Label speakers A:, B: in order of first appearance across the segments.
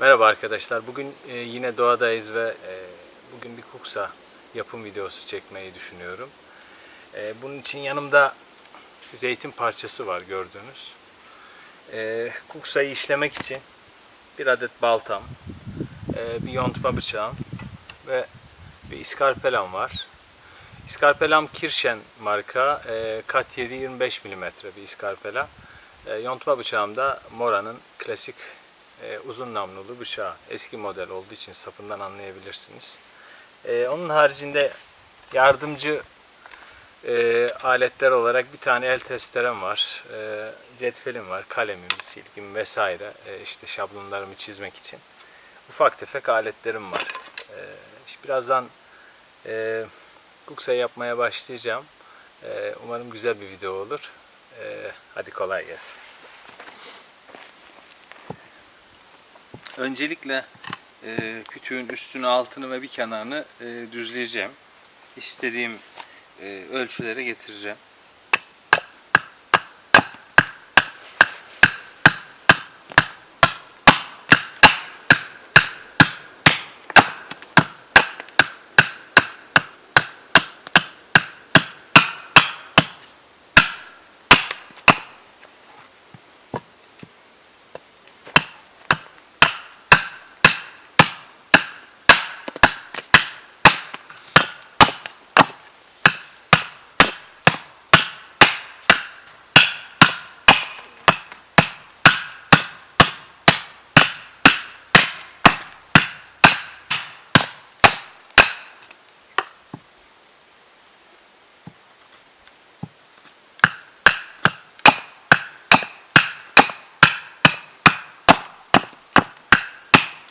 A: Merhaba arkadaşlar. Bugün e, yine doğadayız ve e, bugün bir kuksa yapım videosu çekmeyi düşünüyorum. E, bunun için yanımda zeytin parçası var gördüğünüz. Kuksayı işlemek için bir adet baltam, bir yontma bıçağım ve bir iskarpelam var. İskarpelam Kirschen marka kat 7-25 mm bir iskarpelam. E, yontma bıçağım da Mora'nın klasik e, uzun namlulu bıçağı. Eski model olduğu için sapından anlayabilirsiniz. E, onun haricinde yardımcı e, aletler olarak bir tane el testerem var. E, cetvelim var, kalemim, silgim vesaire. E, işte şablonlarımı çizmek için. Ufak tefek aletlerim var. E, birazdan e, kuksa yapmaya başlayacağım. E, umarım güzel bir video olur. Hadi kolay gelsin. Öncelikle e, kütüğün üstünü, altını ve bir kenarını e, düzleyeceğim. İstediğim e, ölçülere getireceğim.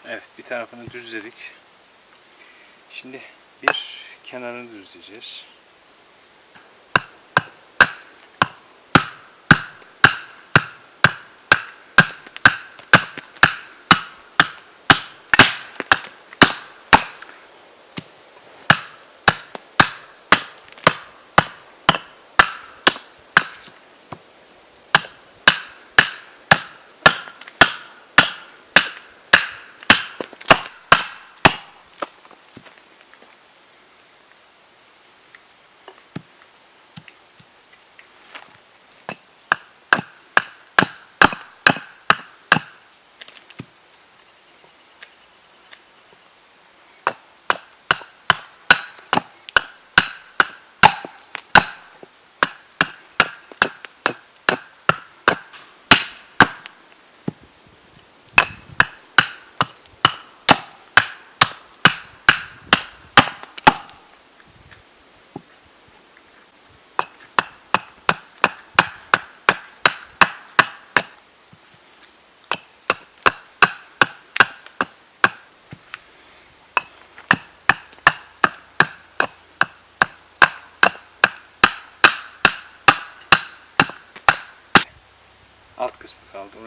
A: Evet bir tarafını düzledik. Şimdi bir kenarını düzleyeceğiz.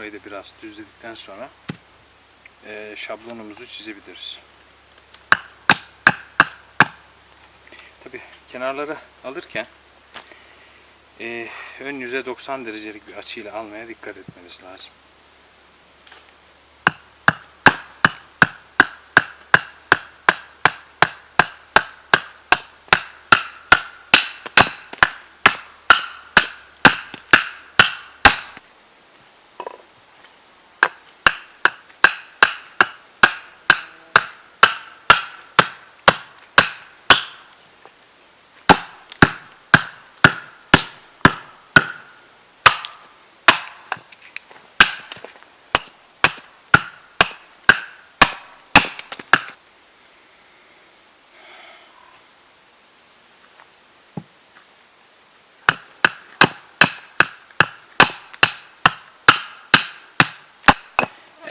A: Orayı da biraz düzledikten sonra eee, şablonumuzu çizebiliriz. Tabi kenarları alırken eee, ön yüze 90 derecelik bir açıyla almaya dikkat etmeniz lazım.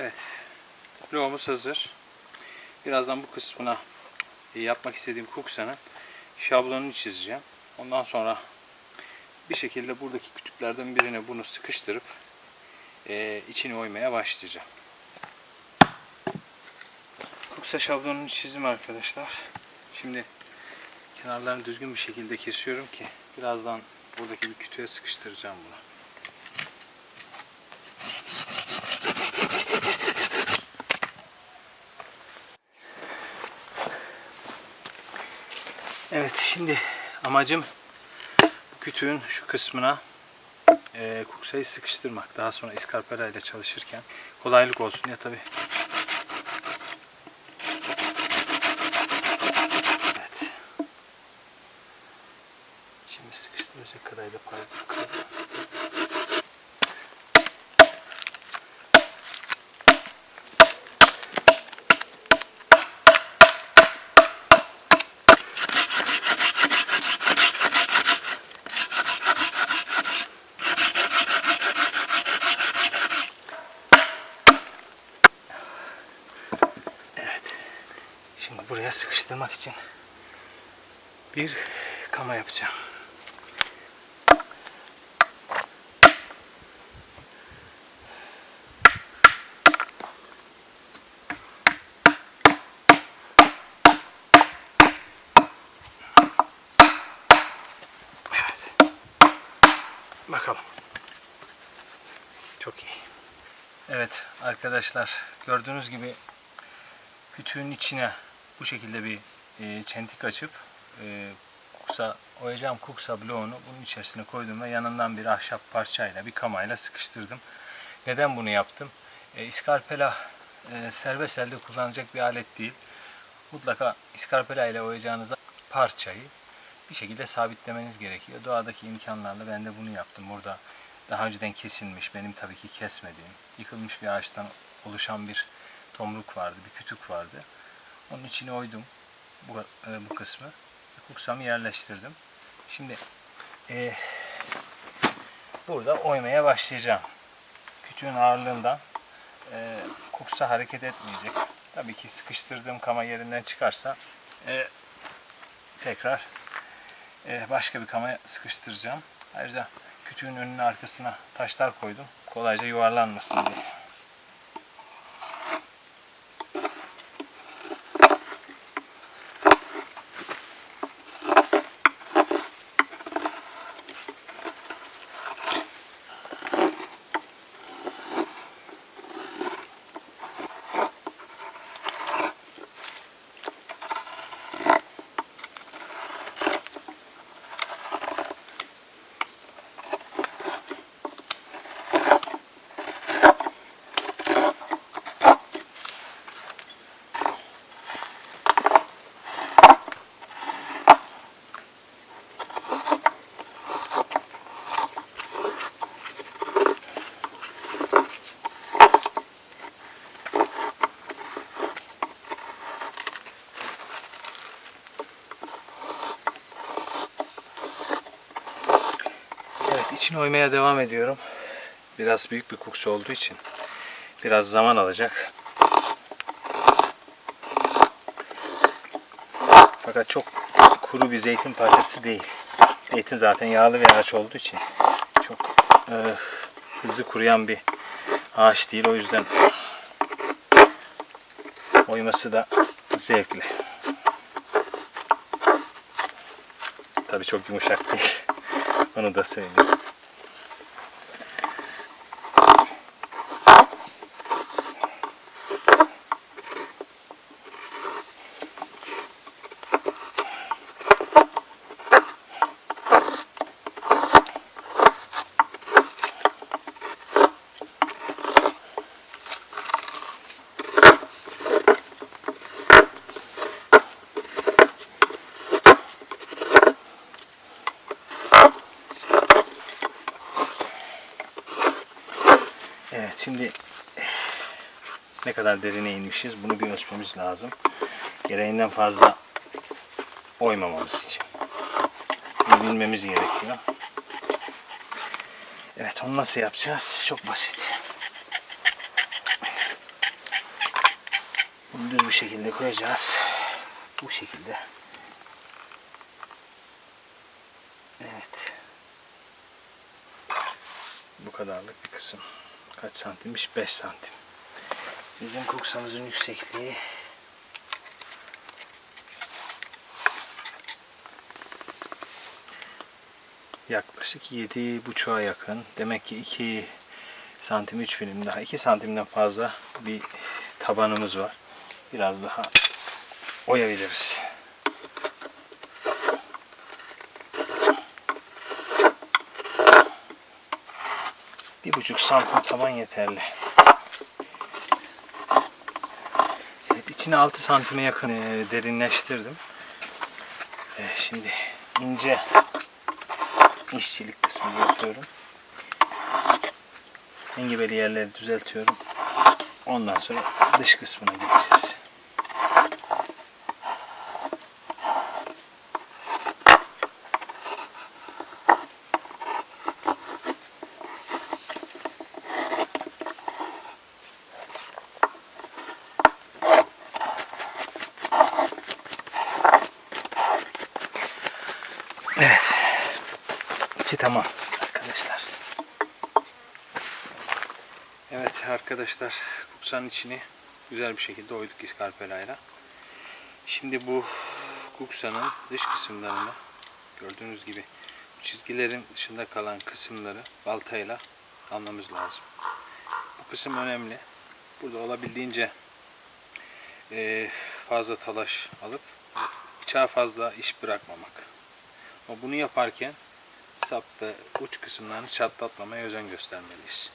A: Evet. Bloğumuz hazır. Birazdan bu kısmına e, yapmak istediğim kuksanın şablonunu çizeceğim. Ondan sonra bir şekilde buradaki kütüklerden birine bunu sıkıştırıp e, içini oymaya başlayacağım. Kuksa şablonunu çizdim arkadaşlar. Şimdi kenarlarını düzgün bir şekilde kesiyorum ki birazdan buradaki bir kütüğe sıkıştıracağım bunu. Evet şimdi amacım kütüğün şu kısmına e, kuksayı sıkıştırmak. Daha sonra iskarpela ile çalışırken kolaylık olsun diye tabi. Evet. Şimdi sıkıştıracak kadarıyla pay Evet. Şimdi buraya sıkıştırmak için bir kama yapacağım. Evet. Bakalım. Çok iyi. Evet arkadaşlar gördüğünüz gibi kütüğün içine bu şekilde bir e, çentik açıp e, kuksa, oyacağım kuksa bloğunu bunun içerisine koydum ve yanından bir ahşap parçayla bir kamayla sıkıştırdım. Neden bunu yaptım? E, iskarpela e, serbest elde kullanacak bir alet değil. Mutlaka iskarpela ile oyacağınız parçayı bir şekilde sabitlemeniz gerekiyor. Doğadaki imkanlarla ben de bunu yaptım. Burada daha önceden kesilmiş, benim tabii ki kesmediğim, yıkılmış bir ağaçtan oluşan bir tomruk vardı, bir kütük vardı. Onun içine oydum bu, e, bu kısmı. Kuksamı yerleştirdim. Şimdi e, burada oymaya başlayacağım. Kütüğün ağırlığından e, kuksa hareket etmeyecek. Tabii ki sıkıştırdığım kama yerinden çıkarsa e, tekrar e, başka bir kamaya sıkıştıracağım. Ayrıca kütüğün önüne arkasına taşlar koydum. Kolayca yuvarlanmasın diye. İçini oymaya devam ediyorum. Biraz büyük bir kuksu olduğu için biraz zaman alacak. Fakat çok kuru bir zeytin parçası değil. Zeytin zaten yağlı bir ağaç olduğu için çok e, hızlı kuruyan bir ağaç değil. O yüzden oyması da zevkli. Tabii çok yumuşak değil. Onu da söyleyeyim. Evet şimdi ne kadar derine inmişiz bunu bir ölçmemiz lazım. Gereğinden fazla oymamamız için. Bunu bilmemiz gerekiyor. Evet onu nasıl yapacağız? Çok basit. Bunu düz bir şekilde koyacağız. Bu şekilde. Evet. Bu kadarlık bir kısım. Kaç santimmiş? 5 santim. Bizim kuksamızın yüksekliği yaklaşık 7.5'a yakın. Demek ki 2 santim 3 milim daha 2 santimden fazla bir tabanımız var. Biraz daha oyabiliriz. Bir buçuk santim taban yeterli. İçine 6 santime yakın e, derinleştirdim. E, şimdi ince işçilik kısmını yapıyorum. Engebeli yerleri düzeltiyorum. Ondan sonra dış kısmına geçeceğiz. Tamam arkadaşlar. Evet arkadaşlar kuksanın içini güzel bir şekilde oyduk iskarpelayla. Şimdi bu kuksanın dış kısımlarını gördüğünüz gibi çizgilerin dışında kalan kısımları baltayla almamız lazım. Bu kısım önemli. Burada olabildiğince eee, fazla talaş alıp bıçağa fazla iş bırakmamak. Ama bunu yaparken sap ve uç kısımlarını çatlatmamaya özen göstermeliyiz.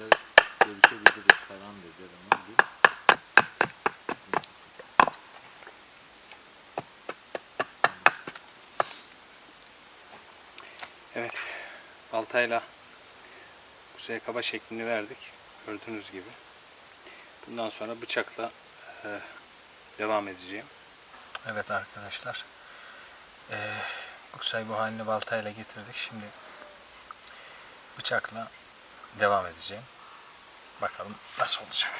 B: Yerde görüşebiliriz falan dedi ama bir
A: Evet, baltayla kuzeye kaba şeklini verdik. Gördüğünüz gibi. Bundan sonra bıçakla e, devam edeceğim. Evet arkadaşlar. E, bu haline baltayla getirdik. Şimdi bıçakla devam edeceğim. Bakalım nasıl olacak.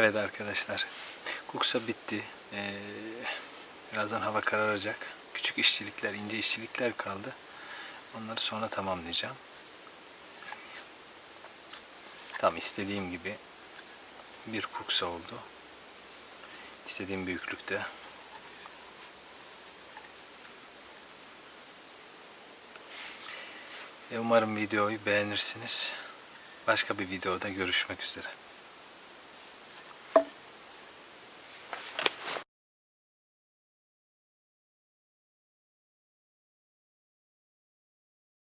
A: Evet arkadaşlar. Kuksa bitti. Ee, birazdan hava kararacak. Küçük işçilikler, ince işçilikler kaldı. Onları sonra tamamlayacağım. Tam istediğim gibi bir kuksa oldu. İstediğim büyüklükte. E, umarım videoyu beğenirsiniz. Başka bir videoda görüşmek üzere.